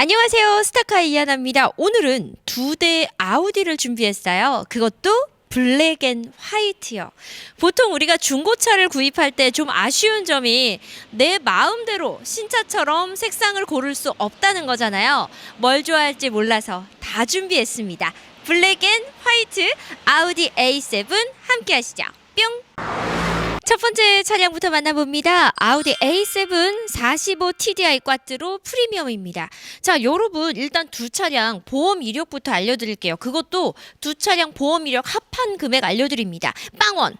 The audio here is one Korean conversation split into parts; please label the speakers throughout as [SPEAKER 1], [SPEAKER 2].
[SPEAKER 1] 안녕하세요. 스타카의 이하나입니다. 오늘은 두 대 아우디를 준비했어요. 그것도 블랙 앤 화이트요. 보통 우리가 중고차를 구입할 때 좀 아쉬운 점이 내 마음대로 신차처럼 색상을 고를 수 없다는 거잖아요. 뭘 좋아할지 몰라서 다 준비했습니다. 블랙 앤 화이트 아우디 A7 함께 하시죠. 뿅! 첫 번째 차량부터 만나봅니다. 아우디 A7 45 TDI 꽈트로 프리미엄입니다. 자, 여러분 일단 두 차량 보험 이력부터 알려드릴게요. 그것도 두 차량 보험 이력 합한 금액 알려드립니다. 빵원.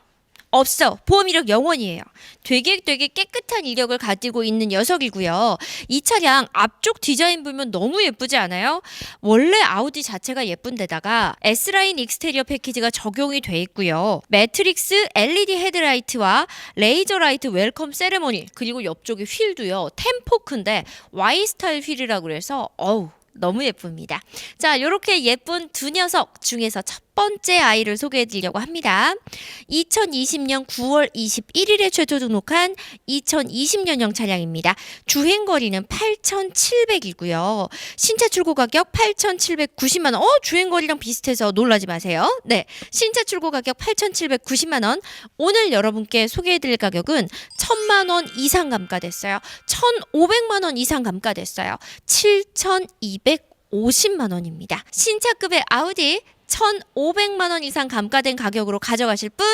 [SPEAKER 1] 없어. 보험 이력 영원이에요. 되게 되게 깨끗한 이력을 가지고 있는 녀석이고요. 이 차량 앞쪽 디자인 보면 너무 예쁘지 않아요? 원래 아우디 자체가 예쁜데다가 S라인 익스테리어 패키지가 적용이 돼 있고요. 매트릭스 LED 헤드라이트와 레이저 라이트 웰컴 세레모니 그리고 옆쪽에 휠도요. 템포크인데 Y 스타일 휠이라고 그래서 어우 너무 예쁩니다. 자, 이렇게 예쁜 두 녀석 중에서 첫 번째 아이를 소개해 드리려고 합니다. 2020년 9월 21일에 최초 등록한 2020년형 차량입니다. 주행 거리는 8,700이고요. 신차 출고 가격 8,790만 원. 어, 주행 거리랑 비슷해서 놀라지 마세요. 네. 신차 출고 가격 8,790만 원. 오늘 여러분께 소개해 드릴 가격은 1,000만 원 이상 감가됐어요. 1,500만 원 이상 감가됐어요. 7,250만 원입니다. 신차급의 아우디 1,500만 원 이상 감가된 가격으로 가져가실 분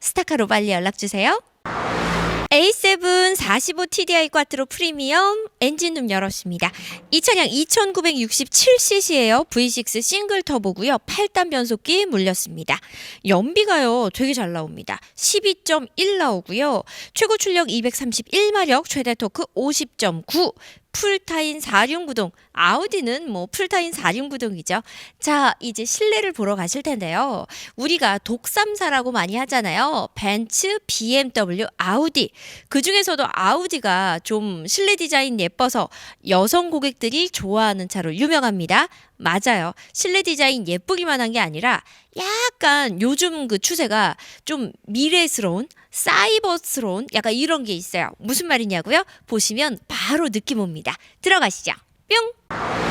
[SPEAKER 1] 스타카로 빨리 연락 주세요. A7 45 TDI 꽈트로 프리미엄 엔진룸 열었습니다. 이 차량 2967cc예요. V6 싱글 터보고요. 8단 변속기 물렸습니다. 연비가요. 되게 잘 나옵니다. 12.1 나오고요. 최고 출력 231마력, 최대 토크 50.9. 풀타인 4륜구동 아우디는 뭐 풀타인 4륜구동이죠. 자 이제 실내를 보러 가실 텐데요. 우리가 독삼사라고 많이 하잖아요. 벤츠, BMW, 아우디 그 중에서도 아우디가 좀 실내 디자인 예뻐서 여성 고객들이 좋아하는 차로 유명합니다. 맞아요. 실내 디자인 예쁘기만 한 게 아니라 약간 요즘 그 추세가 좀 미래스러운 사이버스러운 약간 이런 게 있어요. 무슨 말이냐고요? 보시면 바로 느낌 옵니다. 들어가시죠. 뿅.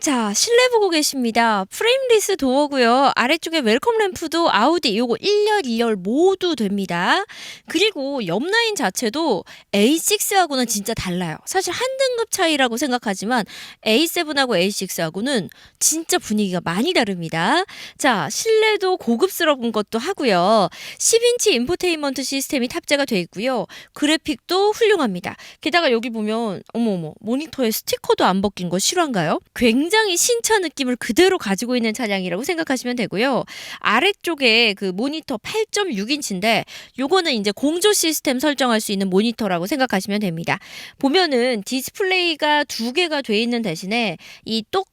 [SPEAKER 1] 자, 실내 보고 계십니다. 프레임리스 도어고요. 아래쪽에 웰컴 램프도 아우디 요거 1열, 2열 모두 됩니다. 그리고 옆라인 자체도 A6하고는 진짜 달라요. 사실 한 등급 차이라고 생각하지만 A7하고 A6하고는 진짜 분위기가 많이 다릅니다. 자, 실내도 고급스러운 것도 하고요. 10인치 인포테인먼트 시스템이 탑재가 돼 있고요. 그래픽도 훌륭합니다. 게다가 여기 보면 어머어머 모니터에 스티커도 안 벗긴 거 실화인가요? 굉장히 신차 느낌을 그대로 가지고 있는 차량이라고 생각하시면 되고요. 아래쪽에 그 모니터 8.6인치인데 요거는 이제 공조 시스템 설정할 수 있는 모니터라고 생각하시면 됩니다. 보면은 디스플레이가 두 개가 돼 있는 대신에 이 똑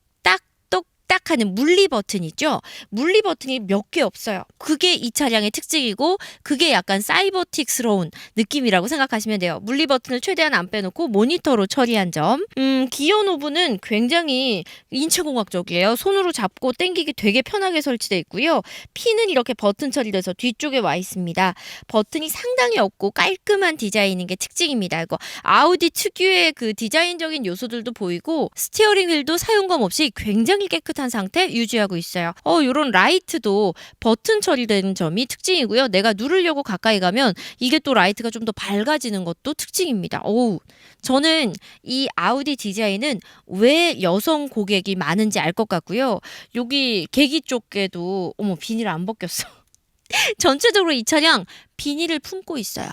[SPEAKER 1] 딱 하는 물리 버튼 있죠? 물리 버튼이 몇 개 없어요. 그게 이 차량의 특징이고 그게 약간 사이버틱스러운 느낌이라고 생각하시면 돼요. 물리 버튼을 최대한 안 빼놓고 모니터로 처리한 점. 음, 기어 노브는 굉장히 인체공학적이에요. 손으로 잡고 당기기 되게 편하게 설치되어 있고요. 피는 이렇게 버튼 처리돼서 뒤쪽에 와 있습니다. 버튼이 상당히 없고 깔끔한 디자인인 게 특징입니다. 이거 아우디 특유의 그 디자인적인 요소들도 보이고 스티어링 휠도 사용감 없이 굉장히 깨끗 한 상태 유지하고 있어요. 어, 요런 라이트도 버튼 처리되는 점이 특징이고요. 내가 누르려고 가까이 가면 이게 또 라이트가 좀 더 밝아지는 것도 특징입니다. 어우, 저는 이 아우디 디자인은 왜 여성 고객이 많은지 알 것 같고요. 여기 계기 쪽에도 어머 비닐 안 벗겼어. 전체적으로 이 차량 비닐을 품고 있어요.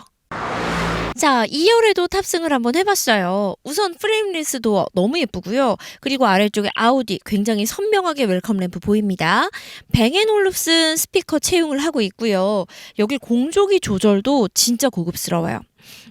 [SPEAKER 1] 자, 2열에도 탑승을 한번 해봤어요. 우선 프레임리스 도어 너무 예쁘고요. 그리고 아래쪽에 아우디 굉장히 선명하게 웰컴 램프 보입니다. 뱅앤올룹슨 스피커 채용을 하고 있고요. 여기 공조기 조절도 진짜 고급스러워요.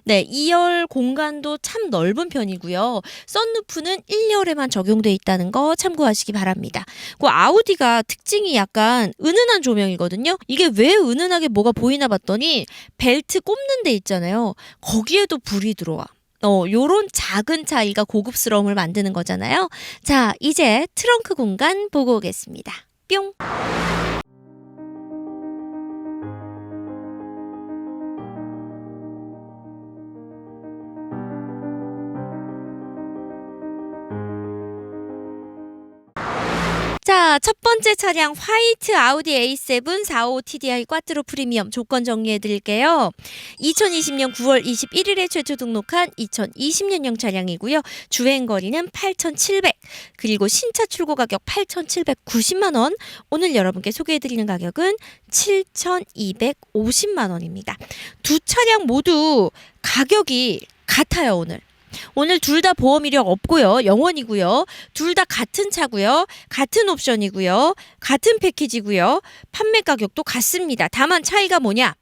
[SPEAKER 1] 네, 2열 공간도 참 넓은 편이고요. 썬루프는 1열에만 적용돼 있다는 거 참고하시기 바랍니다. 그 아우디가 특징이 약간 은은한 조명이거든요. 이게 왜 은은하게 뭐가 보이나 봤더니 벨트 꼽는 데 있잖아요. 거기에도 불이 들어와. 어, 요런 작은 차이가 고급스러움을 만드는 거잖아요. 자, 이제 트렁크 공간 보고 오겠습니다. 뿅! 자, 첫 번째 차량 화이트 아우디 A7 45 TDI 꽈트로 프리미엄 조건 정리해 드릴게요. 2020년 9월 21일에 최초 등록한 2020년형 차량이고요. 주행 거리는 8,700. 그리고 신차 출고 가격 8,790만 원. 오늘 여러분께 소개해 드리는 가격은 7,250만 원입니다. 두 차량 모두 가격이 같아요, 오늘. 오늘 둘 다 보험 이력 없고요. 영원이고요. 둘 다 같은 차고요. 같은 옵션이고요. 같은 패키지고요. 판매 가격도 같습니다. 다만 차이가 뭐냐?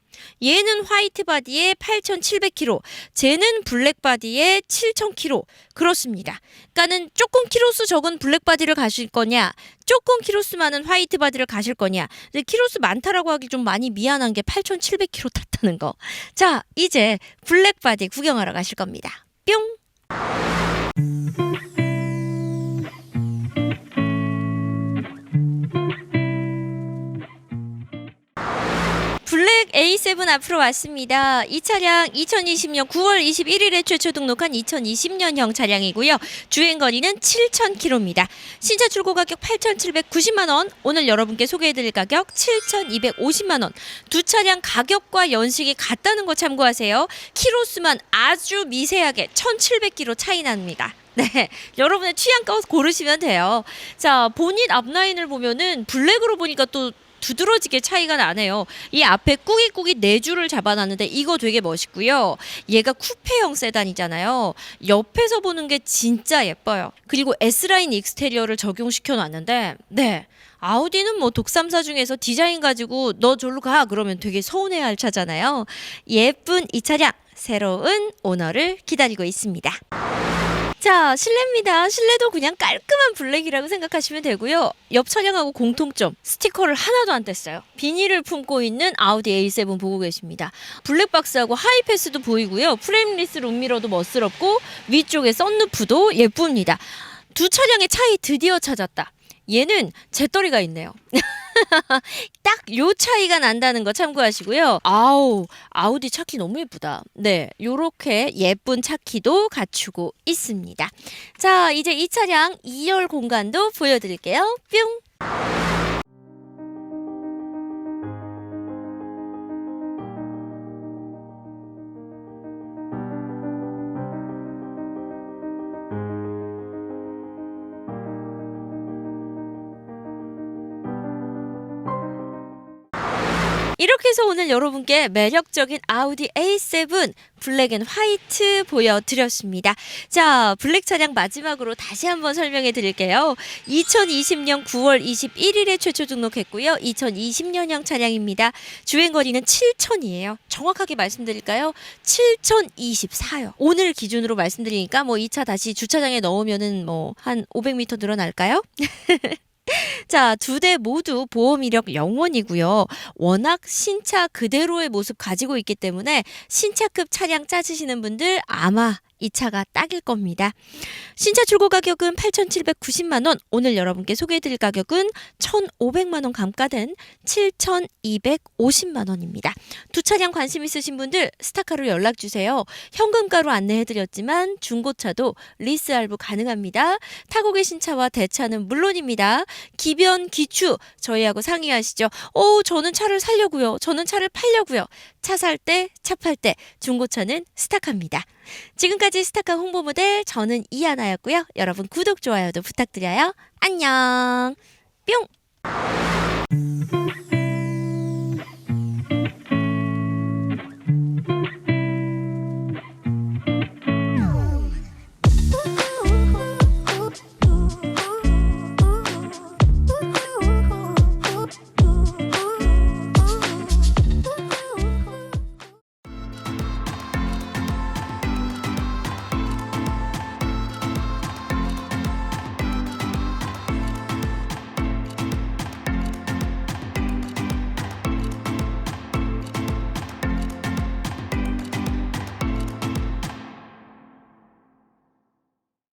[SPEAKER 1] 얘는 화이트 바디에 8,700km, 쟤는 블랙 바디에 7,000km. 그렇습니다. 그러니까는 조금 키로수 적은 블랙 바디를 가실 거냐, 조금 키로수 많은 화이트 바디를 가실 거냐. 근데 키로수 많다라고 하기 좀 많이 미안한 게 8,700km 탔다는 거. 자, 이제 블랙 바디 구경하러 가실 겁니다. 뿅. 블랙 A7 앞으로 왔습니다. 이 차량 2020년 9월 21일에 최초 등록한 2020년형 차량이고요. 주행 거리는 7,000km입니다. 신차 출고 가격 8,790만 원. 오늘 여러분께 소개해 드릴 가격 7,250만 원. 두 차량 가격과 연식이 같다는 거 참고하세요. 키로수만 아주 미세하게 1,700km 차이 납니다. 네, 여러분의 취향껏 고르시면 돼요. 자, 본인 앞라인을 보면은 블랙으로 보니까 또 두드러지게 차이가 나네요. 이 앞에 꾸깃꾸깃 네 줄을 잡아놨는데 이거 되게 멋있고요. 얘가 쿠페형 세단이잖아요. 옆에서 보는 게 진짜 예뻐요. 그리고 S라인 익스테리어를 적용시켜 놨는데 네. 아우디는 뭐 독삼사 중에서 디자인 가지고 너 절로 가 그러면 되게 서운해할 차잖아요. 예쁜 이 차량 새로운 오너를 기다리고 있습니다. 자, 실내입니다. 실내도 그냥 깔끔한 블랙이라고 생각하시면 되고요. 옆 차량하고 공통점, 스티커를 하나도 안 뗐어요. 비닐을 품고 있는 아우디 A7 보고 계십니다. 블랙박스하고 하이패스도 보이고요. 프레임리스 룸미러도 멋스럽고 위쪽에 썬루프도 예쁩니다. 두 차량의 차이 드디어 찾았다. 얘는 재떨이가 있네요. 딱 요 차이가 난다는 거 참고하시고요. 아우, 아우디 차키 너무 예쁘다. 네, 요렇게 예쁜 차키도 갖추고 있습니다. 자, 이제 이 차량 2열 공간도 보여드릴게요. 뿅! 이렇게 해서 오늘 여러분께 매력적인 아우디 A7 블랙 앤 화이트 보여드렸습니다. 자, 블랙 차량 마지막으로 다시 한번 설명해 드릴게요. 2020년 9월 21일에 최초 등록했고요. 2020년형 차량입니다. 주행거리는 7,000이에요. 정확하게 말씀드릴까요? 7,024요. 오늘 기준으로 말씀드리니까 뭐 이 차 다시 주차장에 넣으면은 뭐 한 500m 늘어날까요? 자, 두 대 모두 보험 이력 영원이고요. 워낙 신차 그대로의 모습 가지고 있기 때문에 신차급 차량 짜주시는 분들 아마 이 차가 딱일 겁니다. 신차 출고 가격은 8,790만 원. 오늘 여러분께 소개해드릴 가격은 1,500만 원 감가된 7,250만 원입니다. 두 차량 관심 있으신 분들 스타카로 연락 주세요. 현금가로 안내해드렸지만 중고차도 리스 할부 가능합니다. 타고 계신 차와 대차는 물론입니다. 기변 기추 저희하고 상의하시죠. 오 저는 차를 살려고요. 저는 차를 팔려고요. 차 살 때, 차 팔 때 중고차는 스타카입니다. 지금까지 스타카 홍보 모델 저는 이하나였고요. 여러분 구독 좋아요도 부탁드려요. 안녕. 뿅.